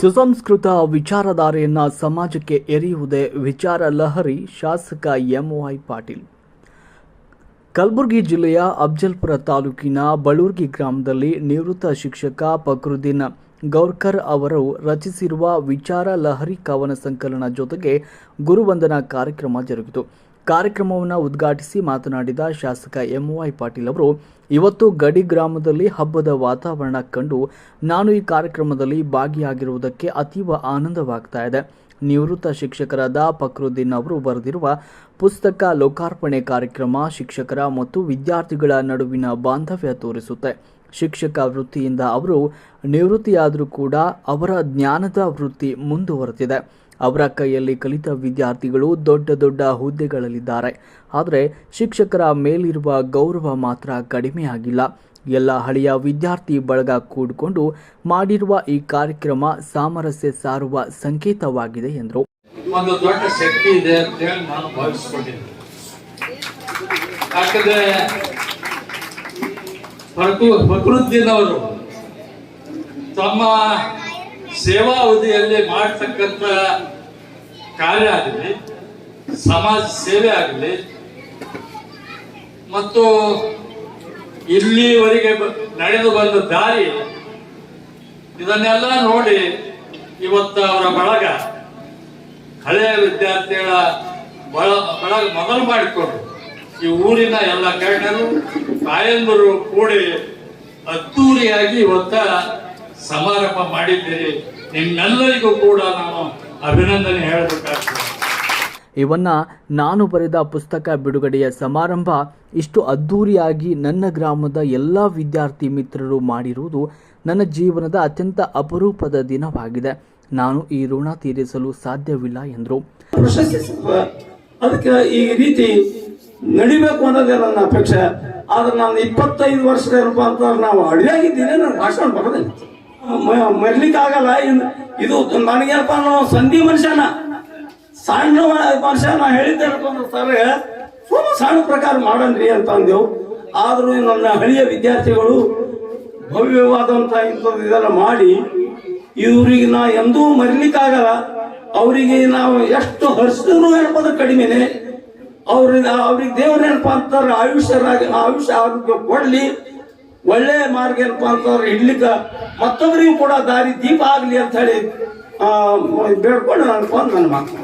ಸುಸಂಸ್ಕೃತ ವಿಚಾರಧಾರೆಯನ್ನ ಸಮಾಜಕ್ಕೆ ಎರೆಯುವುದೇ ವಿಚಾರ ಲಹರಿ, ಶಾಸಕ ಎಂವೈ ಪಾಟೀಲ್. ಕಲಬುರಗಿ ಜಿಲ್ಲೆಯ ಅಫ್ಜಲ್ಪುರ ತಾಲೂಕಿನ ಬಳೂರ್ಗಿ ಗ್ರಾಮದಲ್ಲಿ ನಿವೃತ್ತ ಶಿಕ್ಷಕ ಫಕ್ರುದ್ದೀನ್ ಗೌರ್ಕರ್ ಅವರು ರಚಿಸಿರುವ ವಿಚಾರ ಲಹರಿ ಕವನ ಸಂಕಲನ ಜೊತೆಗೆ ಗುರುವಂದನಾ ಕಾರ್ಯಕ್ರಮ ಜರುಗಿತು. ಕಾರ್ಯಕ್ರಮವನ್ನು ಉದ್ಘಾಟಿಸಿ ಮಾತನಾಡಿದ ಶಾಸಕ ಎಂವೈ ಪಾಟೀಲ್ ಅವರು, ಇವತ್ತು ಗಡಿ ಗ್ರಾಮದಲ್ಲಿ ಹಬ್ಬದ ವಾತಾವರಣ ಕಂಡು ನಾನು ಈ ಕಾರ್ಯಕ್ರಮದಲ್ಲಿ ಭಾಗಿಯಾಗಿರುವುದಕ್ಕೆ ಅತೀವ ಆನಂದವಾಗ್ತಾ ಇದೆ. ನಿವೃತ್ತ ಶಿಕ್ಷಕರಾದ ಫಕ್ರುದ್ದೀನ್ ಅವರು ಬರೆದಿರುವ ಪುಸ್ತಕ ಲೋಕಾರ್ಪಣೆ ಕಾರ್ಯಕ್ರಮ ಶಿಕ್ಷಕರ ಮತ್ತು ವಿದ್ಯಾರ್ಥಿಗಳ ನಡುವಿನ ಬಾಂಧವ್ಯ ತೋರಿಸುತ್ತೆ. ಶಿಕ್ಷಕ ವೃತ್ತಿಯಿಂದ ಅವರು ನಿವೃತ್ತಿಯಾದರೂ ಕೂಡ ಅವರ ಜ್ಞಾನದ ವೃತ್ತಿ ಮುಂದುವರೆದಿದೆ. ಅವರ ಕೈಯಲ್ಲಿ ಕಲಿತ ವಿದ್ಯಾರ್ಥಿಗಳು ದೊಡ್ಡ ದೊಡ್ಡ ಹುದ್ದೆಗಳಲ್ಲಿದ್ದಾರೆ. ಆದರೆ ಶಿಕ್ಷಕರ ಮೇಲಿರುವ ಗೌರವ ಮಾತ್ರ ಕಡಿಮೆಯಾಗಿಲ್ಲ. ಎಲ್ಲ ಹಳೆಯ ವಿದ್ಯಾರ್ಥಿ ಬಳಗ ಕೂಡಿಕೊಂಡು ಮಾಡಿರುವ ಈ ಕಾರ್ಯಕ್ರಮ ಸಾಮರಸ್ಯ ಸಾರುವ ಸಂಕೇತವಾಗಿದೆ ಎಂದರು. ಒಂದು ದೊಡ್ಡ ಶಕ್ತಿ ಇದೆ ಅಂತ ನಾನು ಭಾವಿಸ್ಕೊಂಡಿದ್ದೆ ಫಕ್ರು ಫಕ್ರುದ್ದೀನ್ ಅವರು ತಮ್ಮ ಸೇವಾ ಅವಧಿಯಲ್ಲಿ ಮಾಡ್ತಕ್ಕಂಥ ಕಾರ್ಯ ಆಗಲಿ, ಸಮಾಜ ಸೇವೆ ಆಗಲಿ, ಮತ್ತು ಇಲ್ಲಿವರೆಗೆ ನಡೆದು ಬಂದ ದಾರಿ, ಇದನ್ನೆಲ್ಲ ನೋಡಿ ಇವತ್ತು ಅವರ ಬಳಗ ಹಳೆಯ ವಿದ್ಯಾರ್ಥಿಗಳ ಬಳ, ಬಳಗ ಮೊದಲು ಮಾಡಿಕೊಂಡು ಈ ಊರಿನ ಎಲ್ಲ ಗಣ್ಯರು ತಾಯಂದರು ಕೂಡಿ ಅದ್ದೂರಿಯಾಗಿ ಇವತ್ತ ಸಮಾರಂಭ ಮಾಡಿದ್ದೀರಿ ನಿಮ್ಮೆಲ್ಲರಿಗೂ ಕೂಡ ನಾನು ಅಭಿನಂದನೆ ಹೇಳಬೇಕಾಗ್ತದೆ. ಇವನ್ನ ನಾನು ಬರೆದ ಪುಸ್ತಕ ಬಿಡುಗಡೆಯ ಸಮಾರಂಭ ಇಷ್ಟು ಅದ್ಧೂರಿಯಾಗಿ ನನ್ನ ಗ್ರಾಮದ ಎಲ್ಲ ವಿದ್ಯಾರ್ಥಿ ಮಿತ್ರರು ಮಾಡಿರುವುದು ನನ್ನ ಜೀವನದ ಅತ್ಯಂತ ಅಪರೂಪದ ದಿನವಾಗಿದೆ. ನಾನು ಈ ಋಣ ತೀರಿಸಲು ಸಾಧ್ಯವಿಲ್ಲ ಎಂದರು. ಪ್ರಶಸ್ತಿ ಅದಕ್ಕೆ ಈ ರೀತಿ ನಡಿಬೇಕು ಅನ್ನೋದೇ ನನ್ನ ಅಪೇಕ್ಷೆ. ಆದ್ರೆ ನಾನು ಇಪ್ಪತ್ತೈದು ವರ್ಷದ ಏನಪ್ಪ ಅಂತ ನಾವು ಅಡಿಯಾಗಿದ್ದೀನಿ ನನ್ನ ಭಾಷಣ ಬರೋದಿಲ್ಲ ಮರ್ಲಿಕ್ಕೆ ಇನ್- ಇದು ನನಗೇನಪ್ಪ ನಾವು ಸಂಧಿ ಮನುಷ್ಯನ ಸಣ್ಣ ಮನುಷ್ಯ ನಾ ಹೇಳಿದ್ದೇನಪ್ಪ ಅಂದ್ರೆ ಸರ್ ಸ್ವಲ್ಪ ಸಣ್ಣ ಪ್ರಕಾರ ಮಾಡನ್ರಿ ಅಂತ ಅಂದೆವು. ಆದ್ರೂ ನನ್ನ ಹಳೆಯ ವಿದ್ಯಾರ್ಥಿಗಳು ಭವ್ಯವಾದಂತ ಇಂಥದ್ದು ಇದೆಲ್ಲ ಮಾಡಿ, ಇವ್ರಿಗೆ ನಾ ಎಂದೂ ಮರಿಲಿಕ್ಕಾಗಲ್ಲ. ಅವರಿಗೆ ನಾವು ಎಷ್ಟು ಹರಿಸಿದ್ರು ಹೇಳ್ಬೋದು ಕಡಿಮೆನೆ. ಅವ್ರಿಗೆ ಅವ್ರಿಗೆ ದೇವ್ರ ಏನಪ್ಪ ಅಂತಾರೆ, ಆಯುಷ್ಯರಾಗಿ, ಆಯುಷ್ಯ ಆರೋಗ್ಯ ಕೊಡ್ಲಿ, ಒಳ್ಳೆ ಮಾರ್ಗ ಏನಪ್ಪ ಅಂತಾರ, ಇಡ್ಲಿಕ್ಕ ಮತ್ತೊಬ್ಬರಿಗೂ ಕೂಡ ದಾರಿ ದೀಪ ಆಗ್ಲಿ ಅಂತ ಹೇಳಿ ಬೇಡ್ಕೊಂಡು ನಾನು ಬಂದು ನನ್ನ ಮಾತು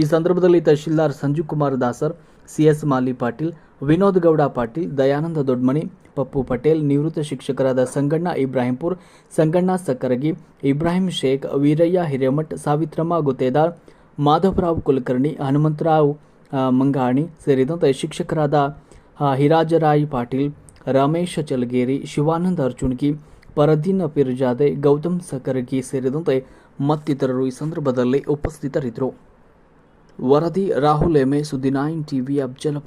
ಈ ಸಂದರ್ಭದಲ್ಲಿ ತಹಶೀಲ್ದಾರ್ ಸಂಜೀವ್ ಕುಮಾರ್ ದಾಸರ್ ಸಿಎಸ್ ಮಾಲಿ ಪಾಟೀಲ್, ವಿನೋದ್ ಗೌಡ ಪಾಟೀಲ್, ದಯಾನಂದ ದೊಡ್ಮಣಿ, ಪಪ್ಪು ಪಟೇಲ್, ನಿವೃತ್ತ ಶಿಕ್ಷಕರಾದ ಸಂಗಣ್ಣ ಇಬ್ರಾಹಿಂಪುರ್, ಸಂಗಣ್ಣ ಸಕ್ಕರಗಿ, ಇಬ್ರಾಹಿಂ ಶೇಖ್, ವೀರಯ್ಯ ಹಿರೇಮಠ್, ಸಾವಿತ್ರಮ್ಮ ಗುತ್ತೇದಾರ್, ಮಾಧವರಾವ್ ಕುಲಕರ್ಣಿ, ಹನುಮಂತರಾವ್ ಮಂಗಾಣಿ ಸೇರಿದಂತೆ ಶಿಕ್ಷಕರಾದ ಹಿರಾಜರಾಯ್ ಪಾಟೀಲ್, ರಮೇಶ್ ಚಲಗೇರಿ, ಶಿವಾನಂದ ಅರ್ಜುನ್ಗಿ ಪರದೀನ್ ಪಿರ್ಜಾದೆ, ಗೌತಮ್ ಸಕರಗಿ ಸೇರಿದಂತೆ ಮತ್ತಿತರರು ಈ ಸಂದರ್ಭದಲ್ಲಿ ಉಪಸ್ಥಿತರಿದ್ದರು. ವರದಿ ರಾಹುಲ್ ಎಮೆ ಸುದ್ದಿ ನೈನ್ ಟಿವಿ ಅಫ್ಜಲಪುರ